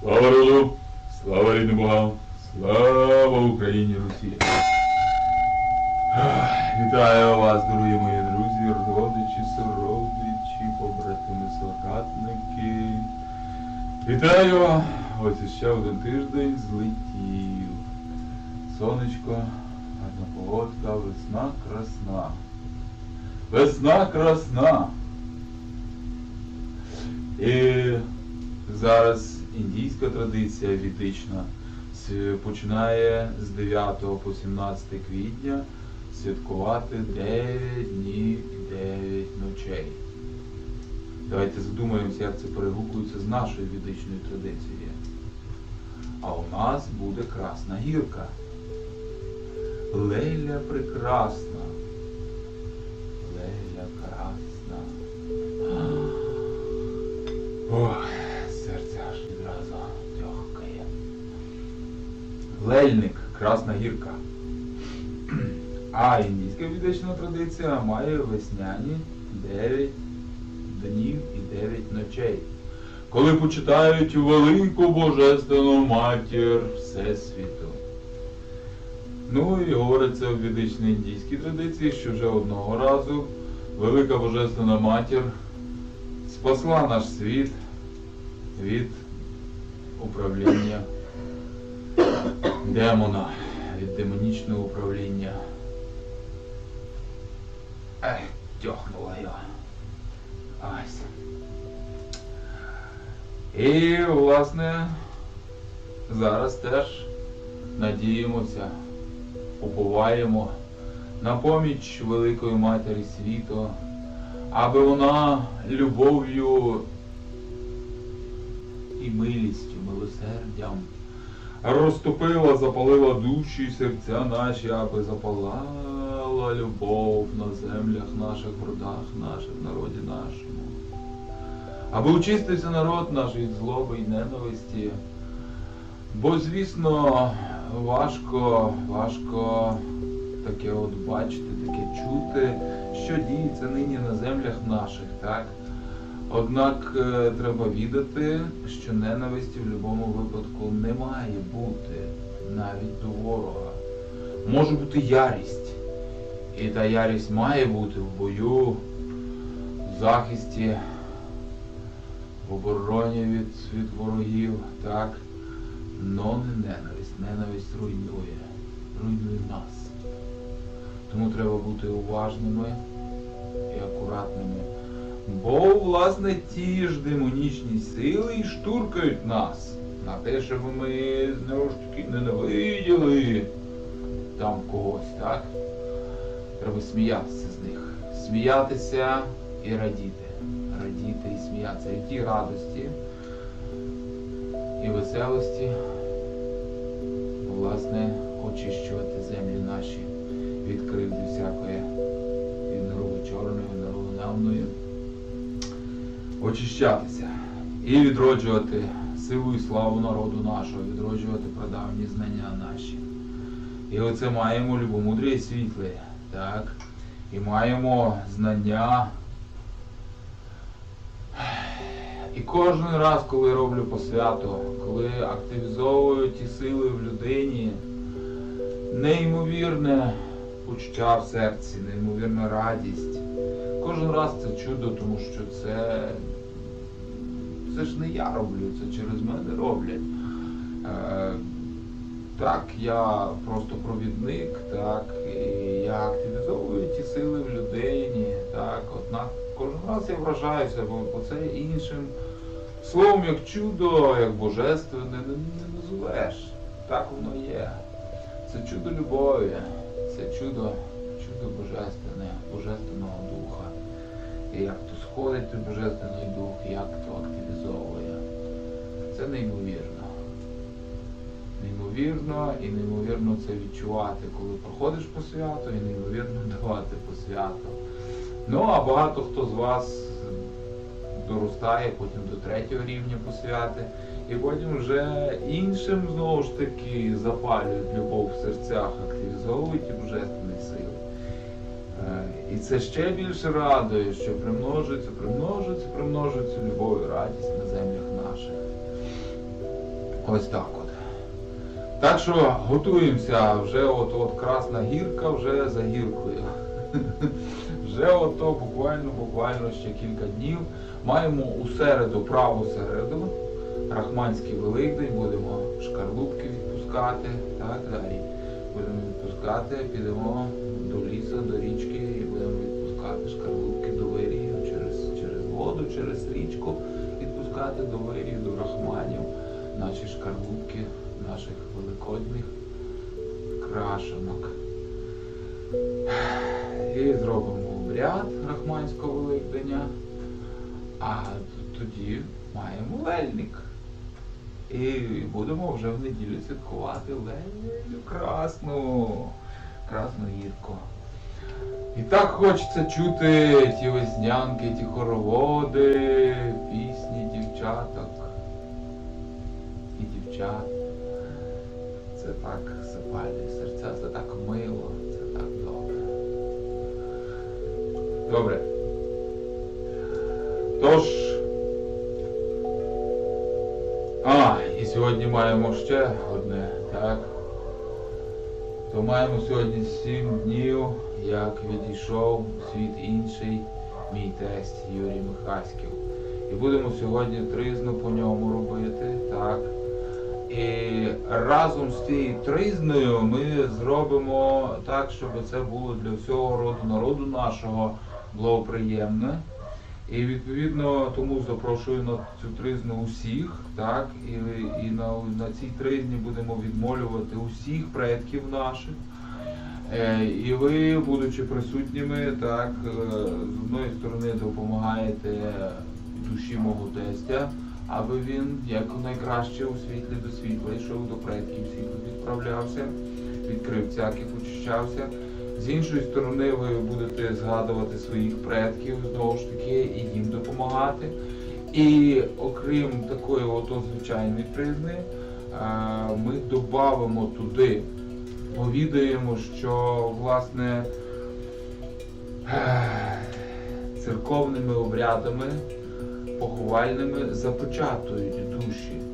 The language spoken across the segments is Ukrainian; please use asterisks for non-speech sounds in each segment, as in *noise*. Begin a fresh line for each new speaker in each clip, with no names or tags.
Слава роду, слава рідним богам, слава Україні Русі. Вітаю вас, дорогі мої друзі, родичі, сородичі, побратими, соратники. Вітаю! Ось іще один тиждень злетів. Сонечко, гарна погодка, весна красна. Весна красна. І зараз індійська традиція відична починає з 9 по 17 квітня святкувати 9 днів і 9 ночей. Давайте задумаємося, як це перегукується з нашою відичною традицією. А у нас буде Красна гірка. Леля прекрасна. Леля красна. Лельник, Красна гірка. А індійська відична традиція має весняні 9 днів і 9 ночей. Коли почитають велику божественну матір Всесвіту. Ну і говориться в відичній індійській традиції, що вже одного разу велика божественна матір спасла наш світ від управління демона, від демонічного управління. Ех, тьохнула я. Ась. І, власне, зараз теж надіємося, уповаємо на поміч Великої Матері світу, аби вона любов'ю і милістю, милосердям розтопила, запалила душі і серця наші, аби запалала любов на землях наших, в родах наших, в народі нашому. Аби очистився народ наш від злоби і ненависті. Бо, звісно, важко, важко таке от бачити, таке чути, що діється нині на землях наших, так? Однак е, треба відати, що ненависті в будь-якому випадку не має бути навіть до ворога. Може бути ярість. І та ярість має бути в бою, в захисті, в обороні від, від ворогів, так? Но не ненависть. Ненависть руйнує. Руйнує нас. Тому треба бути уважними і акуратними. Бо, власне, ті ж демонічні сили і штуркають нас на те, щоб ми знову ж таки ненавиділи там когось, так? Треба сміятися з них. Сміятися і радіти. Радіти і сміятися. І в тій радості і веселості, власне, очищувати землі наші від кривди всякої, від наруги чорної, від наруги немної очищатися і відроджувати силу і славу народу нашого, відроджувати прадавні знання наші. І оце маємо любомудрі і світле, так? І маємо знання. І кожен раз, коли роблю посвято, коли активізовую ті сили в людині, неймовірне почуття в серці, неймовірна радість. Кожен раз це чудо, тому що це, це ж не я роблю, це через мене роблять. Е, так, я просто провідник, так, і я активізовую ті сили в людині, так, однак кожен раз я вражаюся, бо, бо це іншим словом, як чудо, як божественне, не, не називеш. Так воно є. Це чудо любові, це чудо, чудо божественне, божественного як то сходить той божественний дух, як то активізовує. Це неймовірно. Неймовірно і неймовірно це відчувати, коли проходиш по свято, і неймовірно *laughs* давати по свято. Ну, а багато хто з вас доростає потім до третього рівня посвяти, і потім вже іншим знову ж таки запалюють любов в серцях, активізовують і божественні сили. І це ще більше радує, що примножується, примножується, примножується любов і радість на землях наших. Ось так от. Так що готуємося, вже от, от Красна гірка вже за гіркою. *laughs* Вже ото буквально, буквально ще кілька днів. Маємо у середу, праву середу, Рахманський Великдень, будемо шкарлупки відпускати, так далі. Будемо відпускати, підемо до лісу, до річки шкарлупки до вирію через, через воду, через річку, відпускати до вирію, до рахманів, наші шкарлупки, наших великодніх крашенок. І зробимо обряд Рахманського Великдення, а тоді маємо лельник. І будемо вже в неділю святкувати лелю красну, красну гірку. І так хочеться чути ті веснянки, ті хороводи, пісні дівчаток і дівчат. Це так запалює серця, це так мило, це так добре. Добре. Тож. А, і сьогодні маємо ще одне, так? То маємо сьогодні сім днів, як відійшов світ інший мій тесть Юрій Михаськів. І будемо сьогодні тризну по ньому робити, так? І разом з цією тризною ми зробимо так, щоб це було для всього роду народу нашого благоприємне. І відповідно тому запрошую на цю тризну усіх, так, і, і на, на цій тризні будемо відмолювати усіх предків наших. Е, і ви, будучи присутніми, так, е, з одної сторони допомагаєте душі мого тестя, аби він як найкраще у світлі до світла йшов до предків світло відправлявся, відкрив цяків, очищався. З іншої сторони, ви будете згадувати своїх предків знову ж таки і їм допомагати. І окрім такої от звичайної призни, е, ми додамо туди, повідаємо, що власне е, церковними обрядами, поховальними запечатують душі.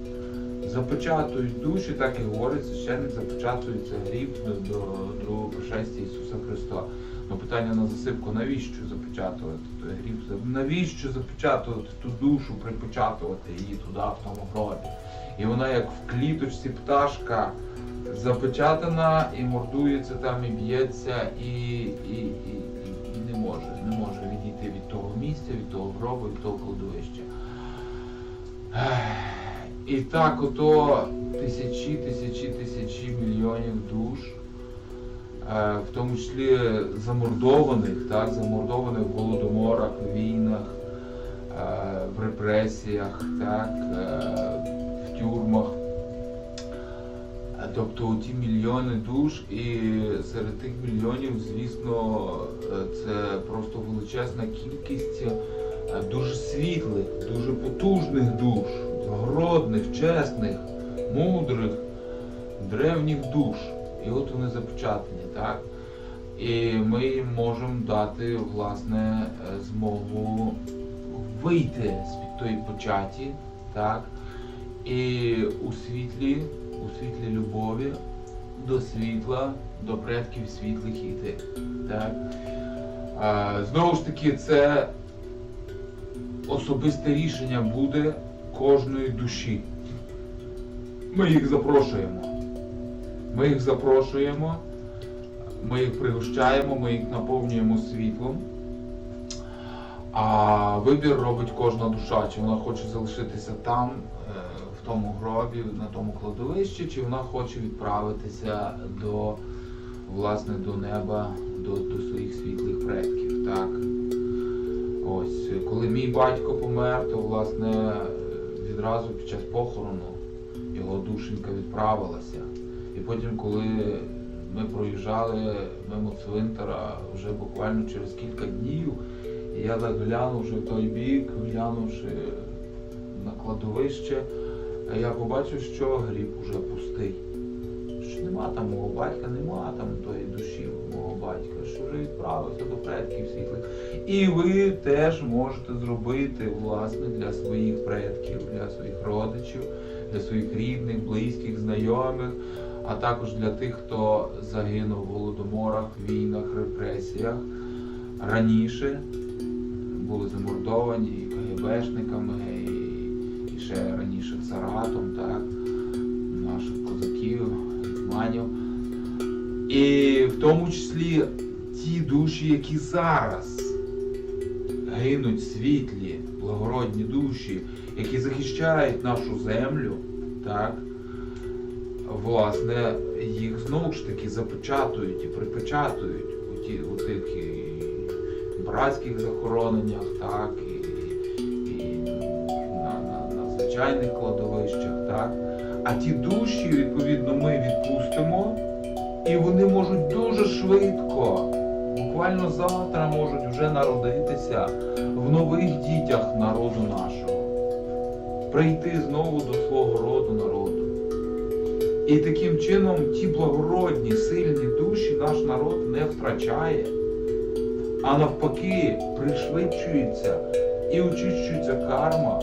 Запечатують душі, так і говорить священник, запечатується гріб до другого пришестя Ісуса Христа. Ну питання на засипку, навіщо запечатувати той гріб? Навіщо запечатувати ту душу, припечатувати її туди, в тому гробі? І вона як в кліточці пташка запечатана і мордується там, і б'ється, і, і, і, і не може, не може відійти від того місця, від того гробу, від того кладовища. І так ото тисячі, тисячі, тисячі мільйонів душ, е, в тому числі замордованих, так, замордованих в голодоморах, війнах, е, в репресіях, так, е, в тюрмах. Тобто ті мільйони душ, і серед тих мільйонів, звісно, це просто величезна кількість дуже світлих, дуже потужних душ, благородних, чесних, мудрих, древніх душ. І от вони запечатані, так? І ми їм можемо дати власне е, змогу вийти з-під тої початі, так? І у світлі, у світлі любові до світла, до предків світлих йти. Так? А, знову ж таки, це особисте рішення буде кожної душі. Ми їх запрошуємо. Ми їх запрошуємо, ми їх пригощаємо, ми їх наповнюємо світлом. А вибір робить кожна душа, чи вона хоче залишитися там, е, в тому гробі, на тому кладовищі, чи вона хоче відправитися до, власне, до неба, до, до своїх світлих предків. Так? Ось, коли мій батько помер, то власне відразу під час похорону його душенька відправилася. І потім, коли ми проїжджали мимо цвинтара вже буквально через кілька днів, я так глянув вже в той бік, глянувши на кладовище, я побачив, що гріб уже пустий. Нема там мого батька, нема там тої душі мого батька, що вже відправився до предків світлих. І ви теж можете зробити власне для своїх предків, для своїх родичів, для своїх рідних, близьких, знайомих, а також для тих, хто загинув в голодоморах, війнах, репресіях. Раніше були замордовані і КГБшниками, і ще раніше царатом, так, наших козаків, гетьманів. І в тому числі ті душі, які зараз гинуть світлі, благородні душі, які захищають нашу землю, так, власне, їх знову ж таки запечатують і припечатують у, ті, у тих і братських захороненнях, так, і, і на, на, на звичайних кладовищах, так. А ті душі, відповідно, ми відпустимо, і вони можуть дуже швидко, буквально завтра можуть вже народитися в нових дітях народу нашого, прийти знову до свого роду народу. І таким чином ті благородні, сильні душі наш народ не втрачає, а навпаки пришвидшується і очищується карма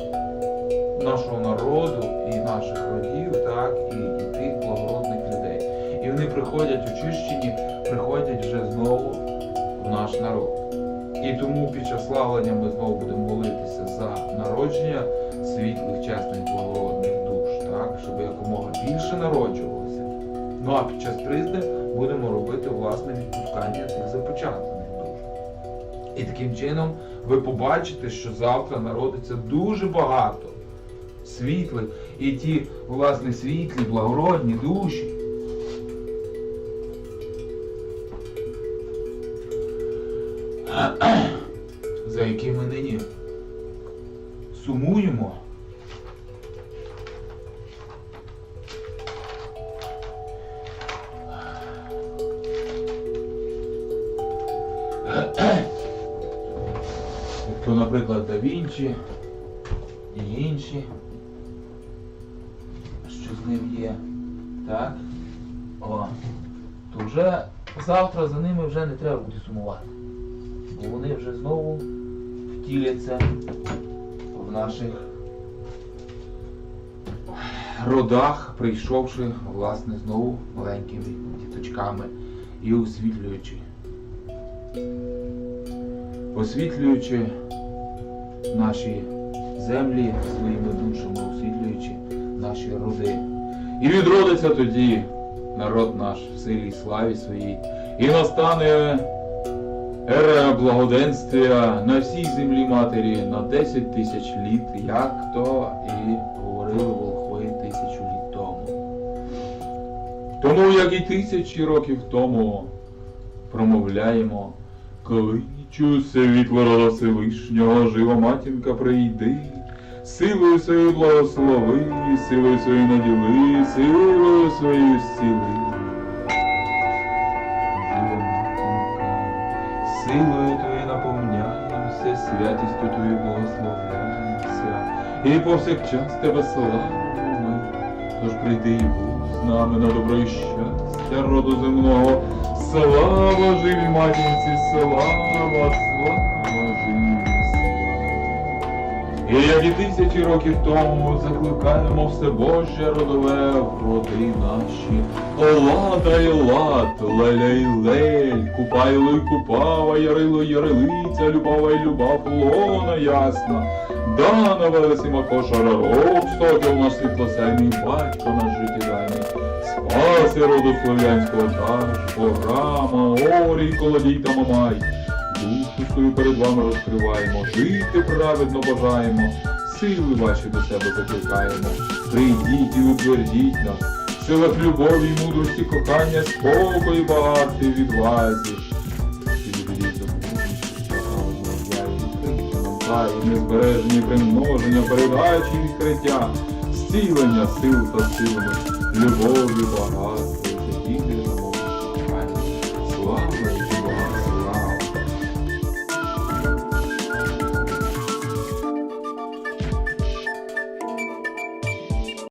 нашого народу і наших родів, так, і, і тих благородних людей. І вони приходять очищені, приходять вже знову в наш народ. І тому під час славлення ми знову будемо молитися за народження світлих, чесних, благородних душ, так, щоб якомога більше народжувалося. Ну а під час тризни будемо робити власне відпускання тих запечатаних душ. І таким чином ви побачите, що завтра народиться дуже багато світлих і ті, власне, світлі, благородні душі. *clears throat* за якими нині сумуємо. Наприклад, Да Вінчі і інші, завтра за ними вже не треба буде сумувати бо вони вже знову втіляться в наших родах, прийшовши, власне, знову маленькими діточками і освітлюючи. Освітлюючи наші землі своїми душами, освітлюючи наші роди. І відродиться тоді народ наш в силі і славі своїй. І настане Ера благоденствия на всій землі матері на 10 тисяч літ, як то і говорили волхви тисячу літ тому. Тому, як і тисячі років тому, промовляємо, коли чую світло рода Всевишнього, жива матінка прийди, силою своєю благослови, силою своєю наділи, силою своєю зціли. Силою Твоєю наповняємося, святістю Твоєю благословляємося, і повсякчас Тебе славимо. Тож прийди і будь з нами на добро і щастя роду земного. Слава живій матінці, слава, слава І як і тисячі років тому закликаємо все Боже родове в роди наші. Лада і лад, леля й лель, купайло й купава, ярило ярилиця, любава й любав, лона ясна. Дана велесима кошара рок, стокіл наш світлосяйний батько наш життєдайний. Спаси роду слов'янського тяжкого, рама, орій, колодій та мамай. Душу свою перед вами розкриваємо, жити праведно бажаємо, сили ваші до себе закликаємо. Прийдіть і утвердіть нас, в силах любові, мудрості, кохання, спокою, багатстві, відвазі. І любві забудуть, праведно, я і відкриття нам дай, незбережені примноження, передачі відкриття, зцілення сил та силами, любові, багатства.